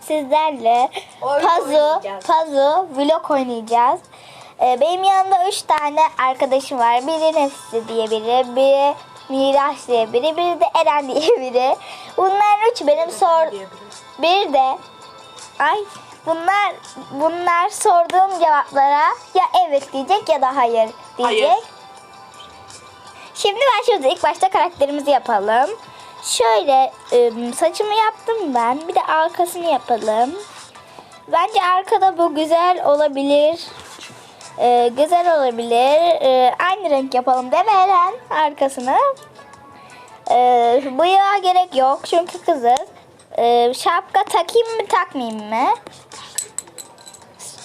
sizlerle Oyun oynayacağız. Pazu vlog oynayacağız. Ee, benim yanımda üç tane arkadaşım var. Biri Nefsi diye biri, biri Miraç diye biri, biri de Eren diye biri. Bunlar üç benim sor... Bir de ay bunlar bunlar sorduğum cevaplara ya evet diyecek ya da hayır diyecek. Hayır. Şimdi şurada ilk başta karakterimizi yapalım. Şöyle ım, saçımı yaptım ben. Bir de arkasını yapalım. Bence arkada bu güzel olabilir. Ee, güzel olabilir. Ee, aynı renk yapalım değil mi Eren? Arkasını. Ee, bıyığa gerek yok çünkü kızız. Ee, şapka takayım mı takmayayım mı?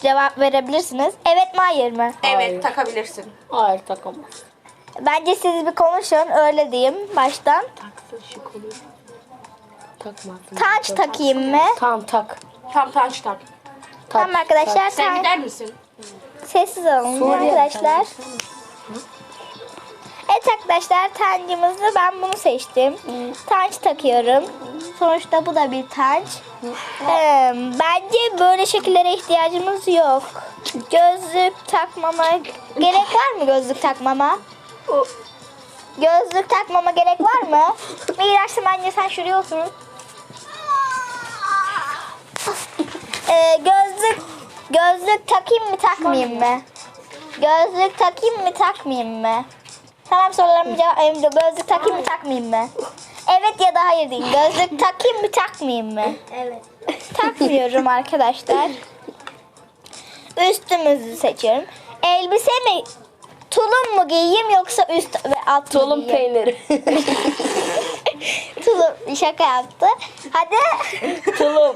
Cevap verebilirsiniz. Evet mi hayır mı? Evet Hayır. takabilirsin. Hayır takamaz. Bence siz bir konuşun öyle diyeyim baştan. Şık olur. Takmazsın. Taç takayım mı? Tamam tak. Tam taç tak. tak Tamam arkadaşlar Sen taç- gider misin? sessiz olun Suriye arkadaşlar. Evet arkadaşlar tancımızı ben bunu seçtim. Tanç takıyorum. Sonuçta bu da bir tanç. Ee, bence böyle şekillere ihtiyacımız yok. Gözlük takmama gerek var mı gözlük takmama? Gözlük takmama gerek var mı? Miraç'ım bence sen şuraya oturun. Ee, gözlük gözlük takayım mı takmayayım mı? Gözlük takayım mı takmayayım mı? Tamam sorularımı cevap em, Gözlük takayım mı takmayayım mı? Evet ya da hayır deyin. Gözlük takayım mı takmayayım mı? Evet. Takmıyorum arkadaşlar. Üstümüzü seçiyorum. Elbise mi? Tulum mu giyeyim yoksa üst ve alt mı Tulum giyeyim? peyniri. Tulum şaka yaptı. Hadi. Tulum.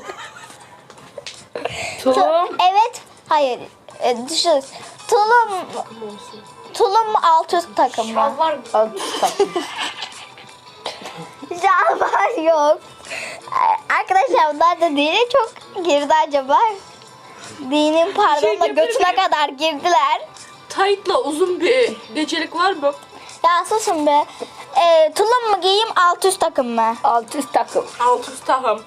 Tu- Tulum. evet. Hayır. E, düşün. Tulum Tulum mu alt üst takım mı? Var mı? Alt tak. Şalvar yok. Arkadaşlar bunlar da dini çok girdi acaba. Dinin pardonla Şey yapabilir götüne kadar girdiler. Tight'la uzun bir gecelik var mı? Ya susun be. Ee, tulum mu giyeyim alt üst takım mı? Alt üst takım. Alt üst tahım.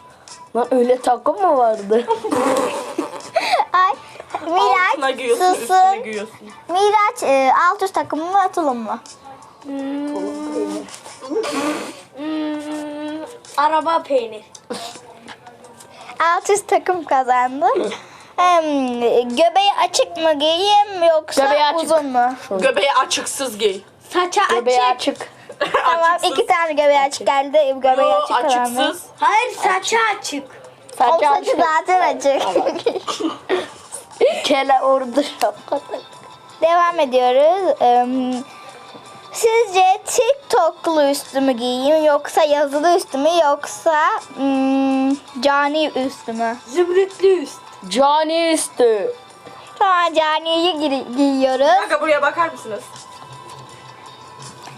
Lan öyle takım mı vardı? Ay. Altına Miraç giyiyorsun, üstüne susun. giyiyorsun. Miraç e, alt üst takım mı tulum mu? Araba peynir. Alt üst takım kazandı. Hem, göbeği açık mı giyeyim yoksa Göbeği açık. uzun mu? Göbeği açıksız giy. Saça Göbeği açık. Tamam Açıksız. iki tane göbeği açık geldi. Göbeği Yo, açık kazandı. açıksız. Hayır saça açık. O Saça saçı açık. zaten açık. Kele ordu şapka. Devam ediyoruz. Sizce TikTok'lu üstü mü giyeyim yoksa yazılı üstü mü yoksa hmm, cani üstü mü? Zümrütlü üst. Cani üstü. Tamam caniyi gi- giyiyoruz. dakika buraya bakar mısınız?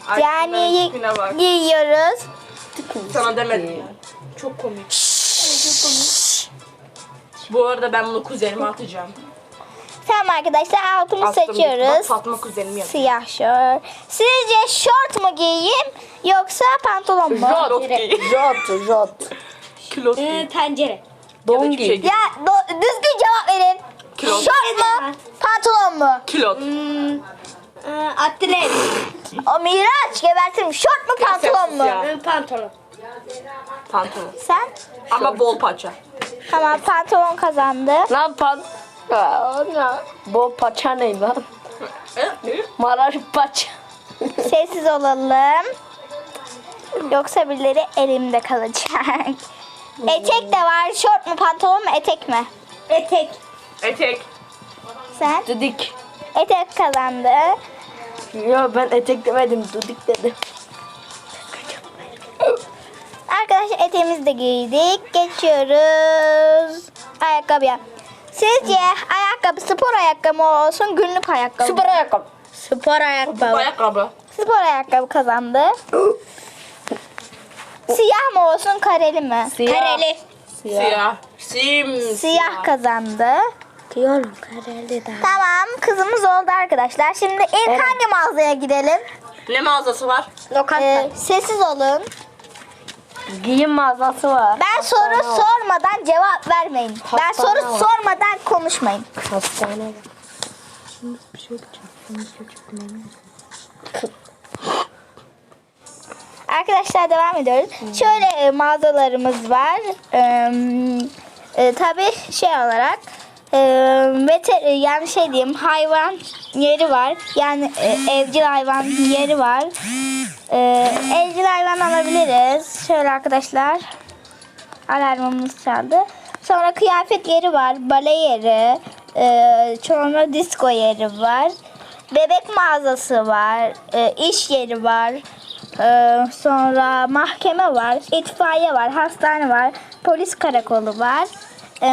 Ay, Caniyi tipine bak. giyiyoruz. Sana demedim. Çok komik. Bu arada ben bunu kuzenime atacağım. Tamam arkadaşlar altımı Attım. seçiyoruz. Bak Fatma kuzenim yapıyor. Siyah şort. Sizce şort mu giyeyim yoksa pantolon mu? Jot. Jot. Jot. Jot. Kilot giy. Tencere. Don şey giy. giy. Ya do- düzgün cevap verin. Kilot. Şort mu? Pantolon mu? Kilot. Atlet. O Miraç gebertirim. Şort mu pantolon mu? Ya. Pantolon. Pantolon. Sen? Ama bol paça. Tamam pantolon kazandı. Lan pan... Bu paça ne lan? Maraş paça. Sessiz olalım. Yoksa birileri elimde kalacak. Etek de var. Şort mu pantolon mu etek mi? Etek. Etek. Sen? Dudik. Etek kazandı. Yo ben etek demedim dudik dedim. Arkadaşlar eteğimizi de giydik. Geçiyoruz. Ayakkabıya. Sizce ayakkabı spor ayakkabı olsun günlük ayakkabı? Spor ayakkabı. Spor ayakkabı. Ayakkabı. Spor ayakkabı kazandı. Siyah mı olsun kareli mi? Siyah. Kareli. Siyah. Sim. Siyah kazandı. Diyorum kareli daha. Tamam kızımız oldu arkadaşlar. Şimdi ilk Evet. hangi mağazaya gidelim? Ne mağazası var? Ee, sessiz olun. Giyim mağazası var. Ben soru sormadan cevap vermeyin. Ben Hastane soru var. sormadan konuşmayın. Hastane var. Arkadaşlar devam ediyoruz. Şöyle e, mağazalarımız var. Ee, e, tabii şey olarak e, veter yani şey diyeyim hayvan yeri var. Yani e, evcil hayvan yeri var. E, evcil hayvan alabiliriz. Şöyle arkadaşlar. Alarmımız çaldı. Sonra kıyafet yeri var. Bale yeri. E, sonra disco yeri var. Bebek mağazası var. E, iş yeri var. E, sonra mahkeme var. itfaiye var. Hastane var. Polis karakolu var. E,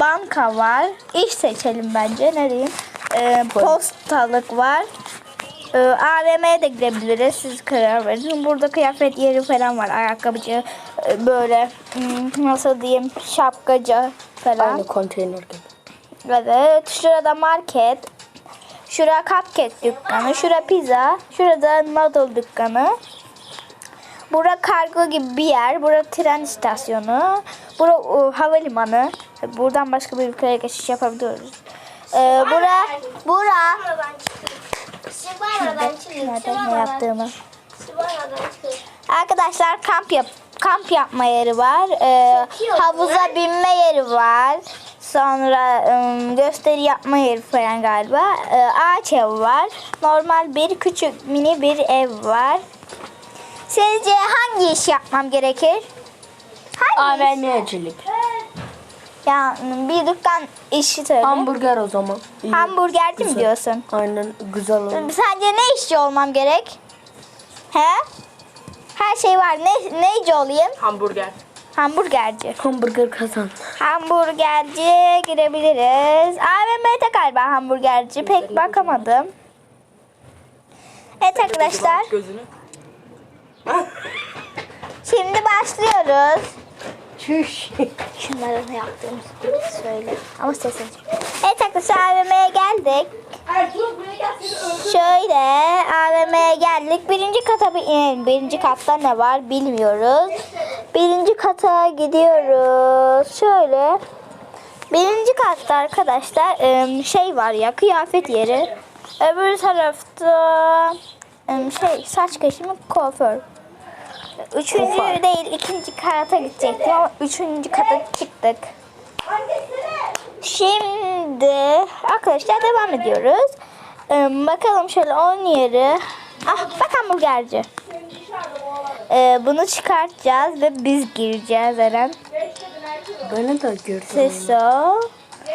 banka var. İş seçelim bence. Ne diyeyim? E, postalık var. Ee, AVM'ye de gidebiliriz. Siz karar verin. Burada kıyafet yeri falan var. Ayakkabıcı e, böyle hmm, nasıl diyeyim şapkacı falan. Aynı konteyner gibi. Evet. Şurada market. Şura cupcake dükkanı. Şura pizza. Şurada noodle dükkanı. Bura kargo gibi bir yer. Bura tren istasyonu. Bura e, havalimanı. Buradan başka bir ülkeye geçiş yapabiliyoruz. Ee, bura, bura. Ne yaptığımı. Arkadaşlar kamp yap kamp yapma yeri var. Ee, havuza binme yeri var. Sonra gösteri yapma yeri falan galiba. Ee, ağaç ev var. Normal bir küçük mini bir ev var. Sizce hangi iş yapmam gerekir? Hangi iş? AVM'cilik. Ya bir dükkan işi söyle. Hamburger o zaman. İyi. Hamburgerci mi Güzel. diyorsun? Aynen güzel olur. Sence ne işçi olmam gerek? He? Her şey var. Ne neyci olayım? Hamburger. Hamburgerci. Hamburger kazan. Hamburgerci girebiliriz. AVM'de galiba hamburgerci. Pek bakamadım. Evet arkadaşlar. Gözünü. Şimdi başlıyoruz. Çüş. Şunları da yaptığımız gibi söyle. Ama ses açık. Evet arkadaşlar AVM'ye geldik. Şöyle AVM'ye geldik. Birinci kata bir inelim. Birinci katta ne var bilmiyoruz. Birinci kata gidiyoruz. Şöyle. Birinci katta arkadaşlar em, şey var ya kıyafet yeri. Öbür tarafta em, şey saç kesimi kuaför. Üçüncü değil ikinci kata gidecektim ama üçüncü kata çıktık. Şimdi arkadaşlar devam ediyoruz. Ee, bakalım şöyle 10 yeri. Ah bak hamburgerci. Ee, bunu çıkartacağız ve biz gireceğiz Eren. Beni de gördün. Ses o.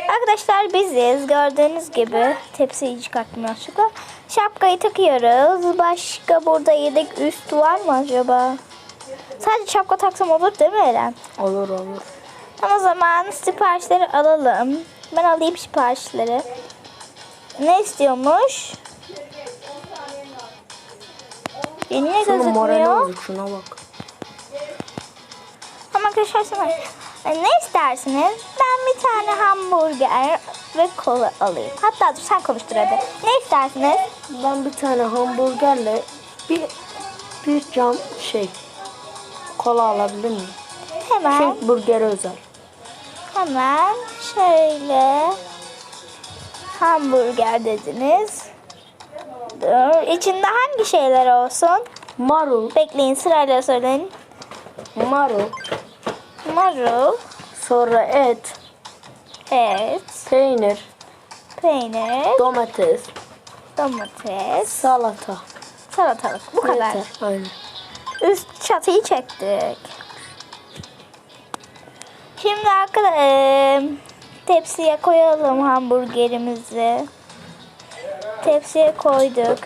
Arkadaşlar biziz. Gördüğünüz gibi tepsiyi çıkarttım yanlışlıkla. Şapkayı takıyoruz. Başka burada yedek üst var mı acaba? Sadece şapka taksam olur değil mi Eren? Olur olur. O zaman siparişleri alalım. Ben alayım siparişleri. Ne istiyormuş? Benim ne Şunun morali gözükmüyor? bozuk şuna bak. Ama arkadaşlar sana E, ne istersiniz? Ben bir tane hamburger ve kola alayım. Hatta dur sen konuştur hadi. Ne istersiniz? Ben bir tane hamburgerle bir bir cam şey kola alabilir miyim? Hemen Şey burger özel. Hemen şöyle hamburger dediniz. Dur. İçinde hangi şeyler olsun? Marul, Bekleyin sırayla söyleyin. marul, Marul, sonra et, et, peynir, peynir, domates, domates, salata. salatalık. Bu kadar. Yeter. Aynen. Üst çatıyı çektik. Şimdi arkadaşlar tepsiye koyalım hamburgerimizi. Tepsiye koyduk.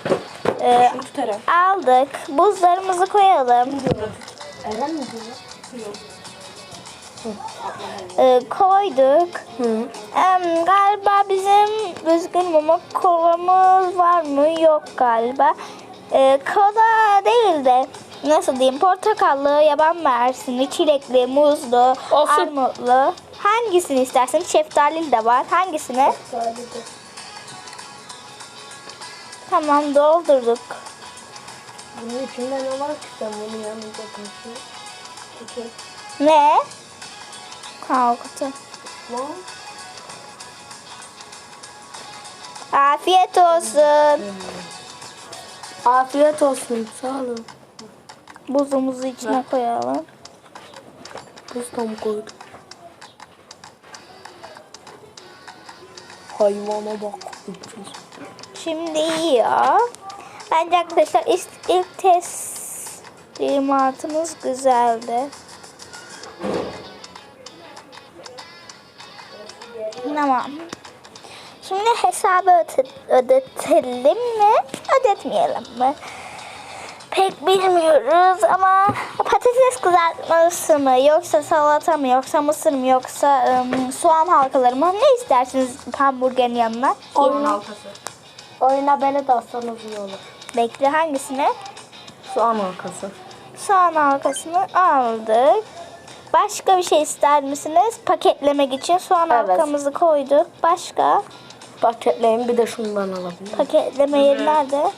Tutarak. aldık. Buzlarımızı koyalım. Eee, koyduk. Hı. Em, galiba bizim üzgünüm ama kolamız var mı? Yok galiba. Ee, kola değil de nasıl diyeyim portakallı, yaban mersini, çilekli, muzlu, Olsun. armutlu. Hangisini istersin? Şeftalili de var. Hangisini? Tamam doldurduk. Bunun içinde ne var ki sen bunu yanında. Ne? Kalktı. Lan. Afiyet olsun. Afiyet olsun. Sağ olun. Buzumuzu içine koyalım. Buz da mı koydun? Hayvana bak. Şimdi yiyor. Bence arkadaşlar ilk, ilk teslimatımız güzeldi. Tamam. Şimdi hesabı öde- ödetelim mi? Ödetmeyelim mi? Pek bilmiyoruz ama patates kızartması mı yoksa salata mı yoksa mısır mı yoksa ım, soğan halkaları mı ne istersiniz hamburgerin yanına? Soğan halkası. Oyuna beni de iyi olur. Bekle hangisini? Soğan halkası. Soğan halkasını aldık. Başka bir şey ister misiniz? Paketlemek için soğan Evet. halkamızı koyduk. Başka? Paketleyin bir de şundan alabilirim. Paketleme yeri nerede?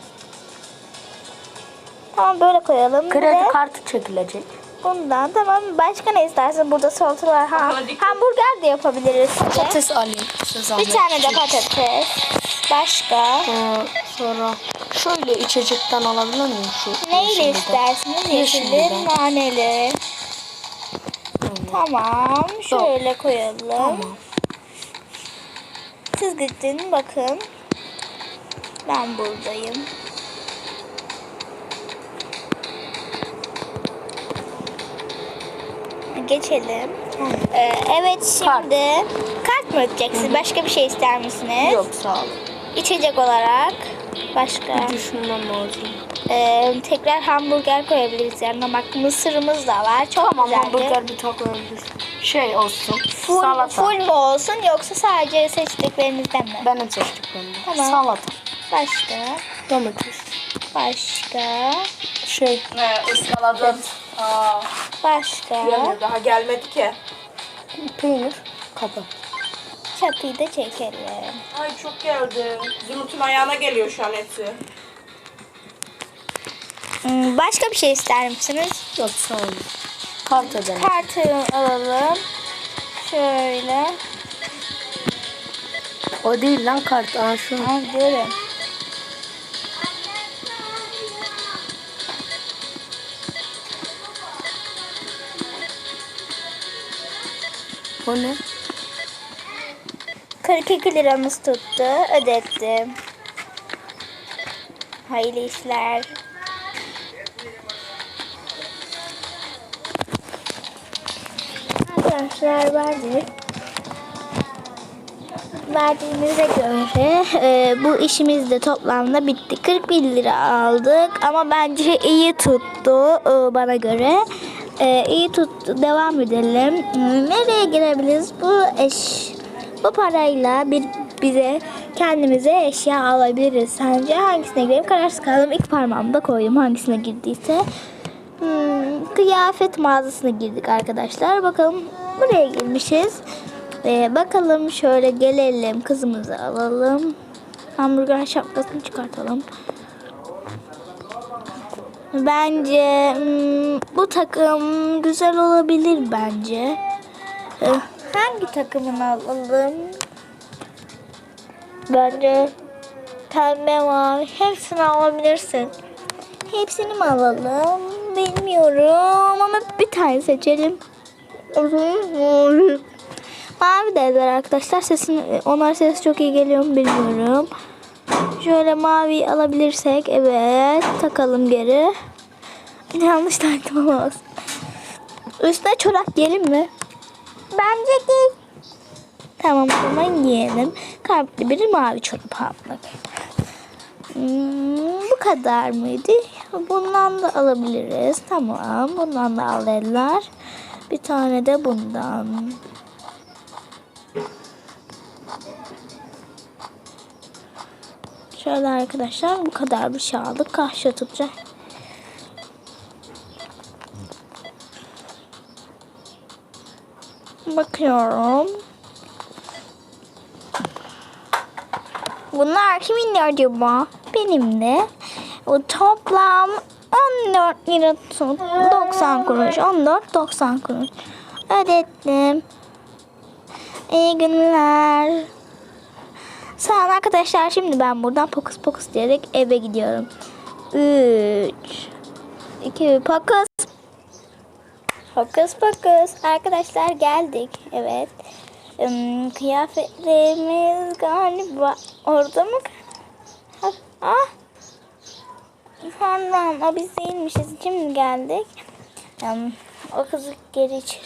Tamam böyle koyalım. Kredi de kartı çekilecek. bundan tamam. Başka ne istersin? Burada salatalar. Ha, hamburger de yapabiliriz. size. Patates alayım. Bir tane de patates. Başka? Ee, sonra şöyle içecekten alabilir miyim şu? Neyle istersiniz? Yeşilli, naneli. Tamam. Şöyle koyalım. Tamam. Siz gidin bakın. Ben buradayım. Geçelim. Ee, evet şimdi kart, mı ödeyeceksin? Başka bir şey ister misiniz? Yok sağ ol. İçecek olarak başka. Bir düşünmem lazım. Ee, tekrar hamburger koyabiliriz yanına. Bak mısırımız da var. Çok Tamam güzeldi. hamburger bir tak olabilir. Şey olsun. Full, salata. full mu olsun yoksa sadece seçtiklerinizden mi? Benim seçtiklerim. Tamam. Salata. Başka. Domates. Başka. Şey. Ne ıskaladım. Aa, Başka. yanıyor daha gelmedi ki. Peynir. Kabak. Çatıyı da çekelim. Ay çok geldi. Zümrüt'ün ayağına geliyor şu an hepsi. Hmm, Başka bir şey ister misiniz? Yok sağ olun. Kart ödeme. Kartı alalım. Şöyle. O değil lan kart. Aa şu. Ha, diyorum. O ne? 42 liramız tuttu. Ödettim. Hayırlı işler. Arkadaşlar verdik. Verdiğimize göre e, bu işimiz de toplamda bitti. 41 lira aldık ama bence iyi tuttu e, bana göre. E, iyi tuttu. Devam edelim. Nereye girebiliriz? Bu eş bu parayla bir bize kendimize eşya alabiliriz. Sence hangisine girelim? Kararsız kaldım. İlk parmağımı da koydum hangisine girdiyse. Hmm, kıyafet mağazasına girdik arkadaşlar. Bakalım buraya girmişiz. Ee, bakalım şöyle gelelim kızımızı alalım. Hamburger şapkasını çıkartalım. Bence hmm, bu takım güzel olabilir bence. Ee, hangi takımını alalım? Bence pembe mavi hepsini alabilirsin. Hepsini mi alalım? Bilmiyorum ama bir tane seçelim. Mavi dediler arkadaşlar. Sesin, onlar ses çok iyi geliyor mu bilmiyorum. Şöyle mavi alabilirsek evet takalım geri. Yanlış taktım ama olsun. Üstüne çorap giyelim mi? Bence giy. Tamam o zaman giyelim. Kalpli bir mavi çorap aldık. Hmm, bu kadar mıydı? Bundan da alabiliriz. Tamam. Bundan da alırlar. Bir tane de bundan. Şöyle arkadaşlar bu kadar bir şey aldık. Tutacak. Bakıyorum. Bunlar kimin acaba? Benim de. O toplam 14 lira tut. 90 kuruş. 14 90 kuruş. Ödettim. İyi günler. Sağ olun arkadaşlar. Şimdi ben buradan pokus pokus diyerek eve gidiyorum. 3 2 pokus. Pokus pokus. Arkadaşlar geldik. Evet. Im, kıyafetlerimiz galiba orada mı? Ah. Pardon o biz değilmişiz. Şimdi geldik. Im, o kızı geri içeri.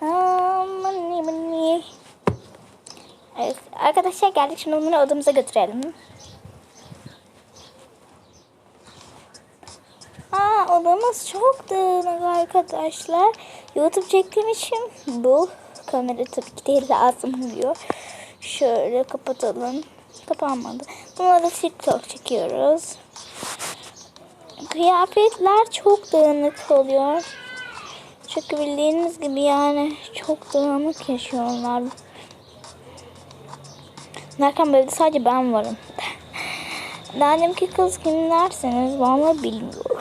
Aman aman. Evet, arkadaşlar geldik. Şimdi onları odamıza götürelim. Aa, odamız çok dağınık arkadaşlar. YouTube çektiğim için bu kamera tabii ki de lazım oluyor. Şöyle kapatalım. Kapanmadı. Bunları TikTok çekiyoruz. Kıyafetler çok dağınık oluyor. Çünkü bildiğiniz gibi yani çok dağınık yaşıyorlar. Derken böyle sadece ben varım. Dedim kız kim derseniz vallahi bilmiyorum.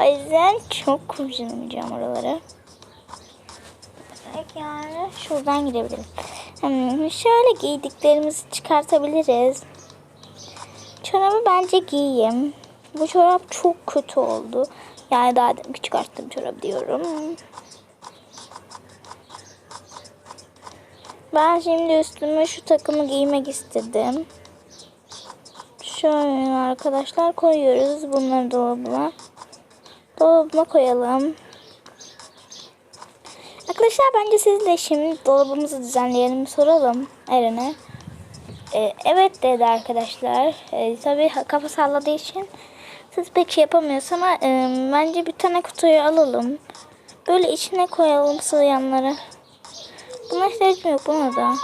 O yüzden çok kurcalamayacağım oraları. Evet yani şuradan gidebilirim. Hmm, şöyle giydiklerimizi çıkartabiliriz. Çorabı bence giyeyim. Bu çorap çok kötü oldu. Yani daha demin çıkarttım çorap diyorum. Ben şimdi üstüme şu takımı giymek istedim. Şöyle arkadaşlar koyuyoruz bunları dolabına. Dolabına koyalım. Arkadaşlar bence sizle şimdi dolabımızı düzenleyelim soralım Eren'e. Ee, evet dedi arkadaşlar. Ee, tabii kafa salladığı için siz pek şey yapamıyorsunuz ama e, bence bir tane kutuyu alalım. Böyle içine koyalım sığayanları. Buna ihtiyacım yok buna da.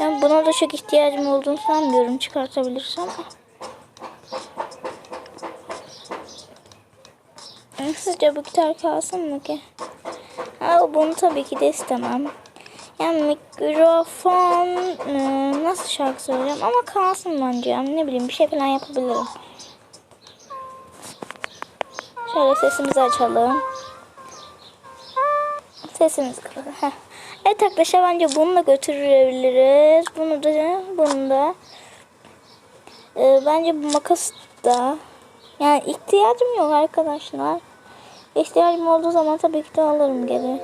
Ben buna da çok ihtiyacım olduğunu sanmıyorum çıkartabilirsem. Sizce bu gitar kalsın mı ki? Ha, bunu tabii ki de istemem. Yani mikrofon e, nasıl şarkı söyleyeceğim ama kalsın bence. Yani ne bileyim bir şey falan yapabilirim. Şöyle sesimizi açalım. Sesimizi kapatalım. Heh. Evet arkadaşlar bence bunu da götürebiliriz. Bunu da bunu da. Ee, bence bu makas da. Yani ihtiyacım yok arkadaşlar. İhtiyacım olduğu zaman tabii ki de alırım geri.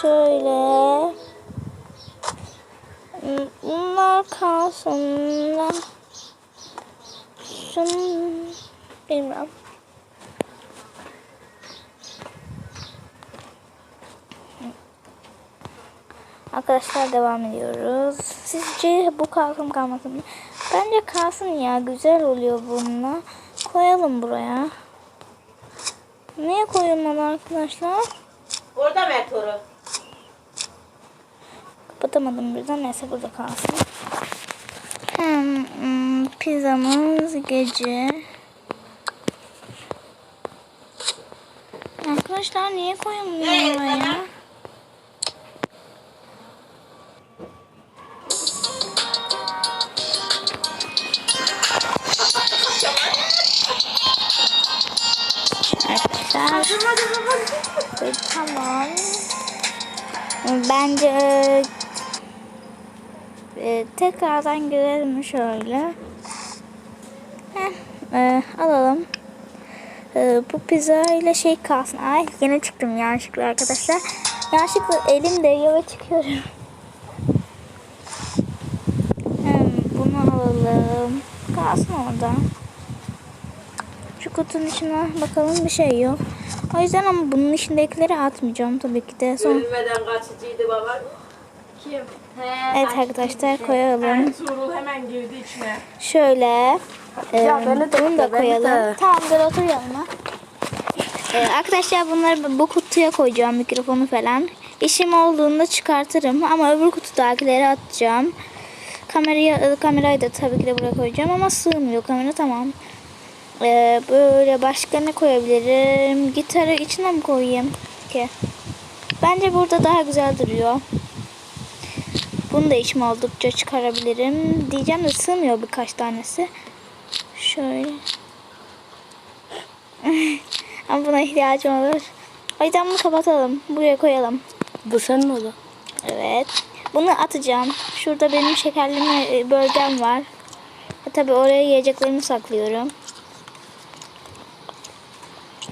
Şöyle. Bunlar kalsın. Şunu bilmem. Arkadaşlar devam ediyoruz. Sizce bu kalsın kalmasın mı? Bence kalsın ya. Güzel oluyor bununla. Koyalım buraya. Niye koyulmadı arkadaşlar? Orada Mertoru. Kapatamadım birden. Neyse burada kalsın. Hmm, hmm, pizzamız gece. Arkadaşlar niye koyulmuyor Evet. Arkadaşlar. Tamam. Bence e, tekrardan görelim şöyle. Heh, e, alalım. E, bu pizza ile şey kalsın. Ay yine çıktım yanlışlıkla arkadaşlar. Yanlışlıkla elim değiyor çıkıyorum. Hmm, bunu alalım. Kalsın orada. Kutunun içine bakalım bir şey yok. O yüzden ama bunun içindekileri atmayacağım tabii ki de. Son... Ölmeden kaçıcıydı baba. Kim? He, Evet arkadaşlar koyalım. Ertuğrul hemen girdi içine. Şöyle. E, Ya bunu da koyalım. de. Tamam dur otur yanıma. E, arkadaşlar bunları bu kutuya koyacağım mikrofonu falan. İşim olduğunda çıkartırım ama öbür kutudakileri atacağım. Kamerayı, kamerayı da tabii ki de buraya koyacağım ama sığmıyor kamera tamam. E, böyle başka ne koyabilirim? Gitarı içine mi koyayım ki? Bence burada daha güzel duruyor. Bunu da işime oldukça çıkarabilirim. Diyeceğim de sığmıyor birkaç tanesi. Şöyle. Ama buna ihtiyacım olur. O yüzden bunu kapatalım. Buraya koyalım. Bu senin oda. Evet. Bunu atacağım. Şurada benim şekerleme e, bölgem var. E, tabii oraya yiyeceklerimi saklıyorum.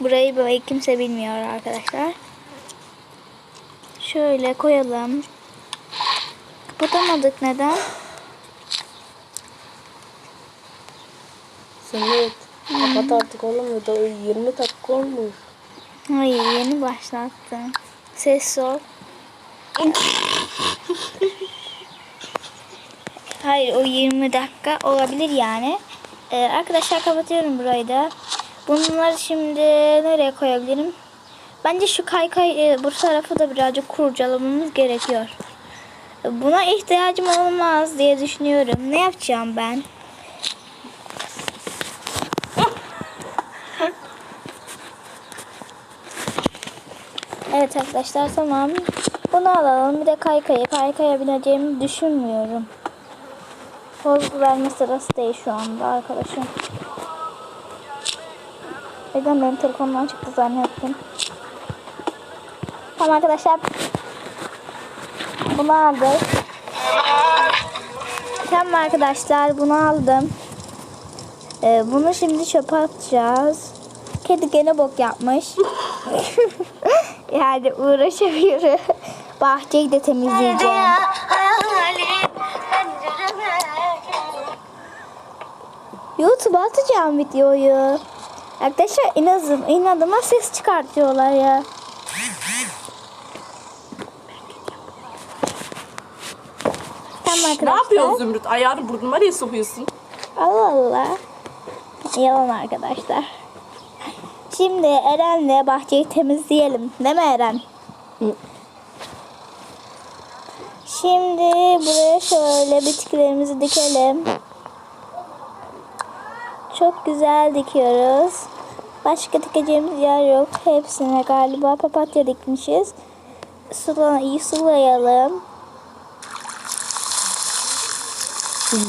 Burayı böyle kimse bilmiyor arkadaşlar. Şöyle koyalım. Kapatamadık neden? Sen evet. Kapat artık oğlum ya da 20 dakika olmuş. Hayır yeni başlattım. Ses ol. Hayır o 20 dakika olabilir yani. Ee, arkadaşlar kapatıyorum burayı da. Bunları şimdi nereye koyabilirim? Bence şu kaykay e, bu tarafı da birazcık kurcalamamız gerekiyor. Buna ihtiyacım olmaz diye düşünüyorum. Ne yapacağım ben? Evet arkadaşlar tamam. Bunu alalım. Bir de kaykaya. Kaykaya bineceğimi düşünmüyorum. Poz verme sırası değil şu anda arkadaşım. Neden benim telefonumdan çıktı zannettim. Tamam arkadaşlar. Bunu aldık. Tamam arkadaşlar bunu aldım. Ee, bunu şimdi çöpe atacağız. Kedi gene bok yapmış. yani uğraşamıyorum. Bahçeyi de temizleyeceğim. YouTube'a atacağım videoyu. Arkadaşlar inadım, inadıma ses çıkartıyorlar ya. Tamam arkadaşlar. Ne yapıyorsun Zümrüt? Ayağını burnuma niye sokuyorsun? Allah Allah. Yalan arkadaşlar. Şimdi Eren'le bahçeyi temizleyelim. Değil mi Eren? Hı. Şimdi buraya şöyle bitkilerimizi dikelim. Çok güzel dikiyoruz. Başka dikeceğimiz yer yok. Hepsine galiba papatya dikmişiz. Sula, iyi sulayalım.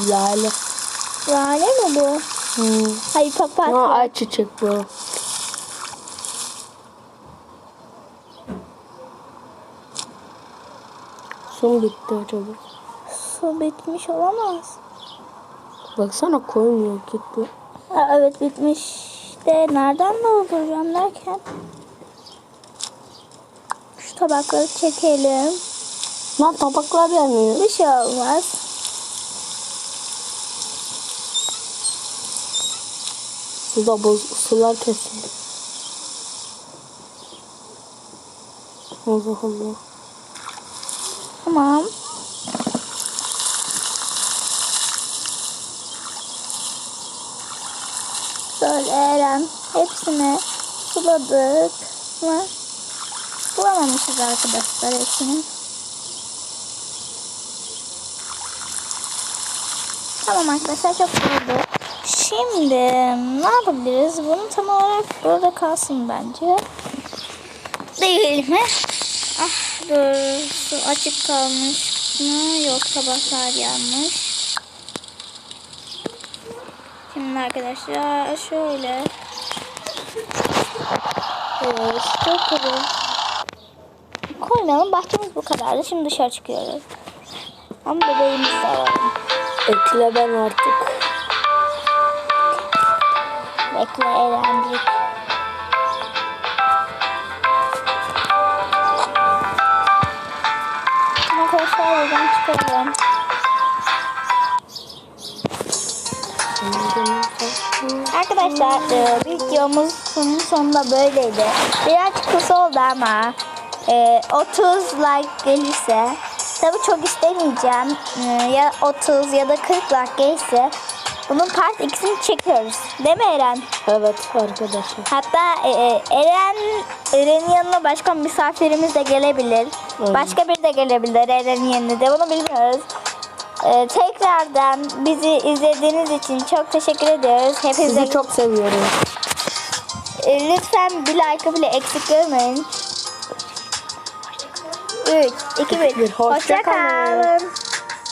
Lale. Lale mi bu? Hmm. Hayır papatya. Ha, ayçiçek bu. Son bitti acaba. Su bitmiş olamaz. Baksana koymuyor gitti. Evet bitmiş. De nereden dolduracağım derken. Şu tabakları çekelim. Lan tabaklar yanıyor. Bir şey olmaz. Suda boz, sular kesildi. Allah Allah. Tamam. Eren hepsini suladık mı? Bulamamışız arkadaşlar hepsini. Tamam arkadaşlar çok oldu. Şimdi ne yapabiliriz? Bunu tam olarak burada kalsın bence. Değil mi? Ah dur su açık kalmış mı? Yok tabaklar yanmış. Şimdi arkadaşlar şöyle. Evet çok kuru. Koymayalım bahçemiz bu kadardı. Şimdi dışarı çıkıyoruz. Ama bebeğimizi alalım. Ekle ben artık. Bekle eğlendik. Arkadaşlar buradan çıkalım. Arkadaşlar e, videomuzun sonunda böyleydi. Biraz kısa oldu ama e, 30 like gelirse tabii çok istemeyeceğim. E, ya 30 ya da 40 like gelirse bunun part 2'sini çekiyoruz. Değil mi Eren? Evet arkadaşlar. Hatta e, e, Eren Eren'in yanına başka misafirimiz de gelebilir. Evet. Başka biri de gelebilir Eren'in yanına de bunu bilmiyoruz. E, tekrardan bizi izlediğiniz için çok teşekkür ediyoruz. Hepinize Sizi çok seviyorum. e, lütfen bir like'ı bile eksik görmeyin. 3, 2, 1. Bir, hoşça kalın.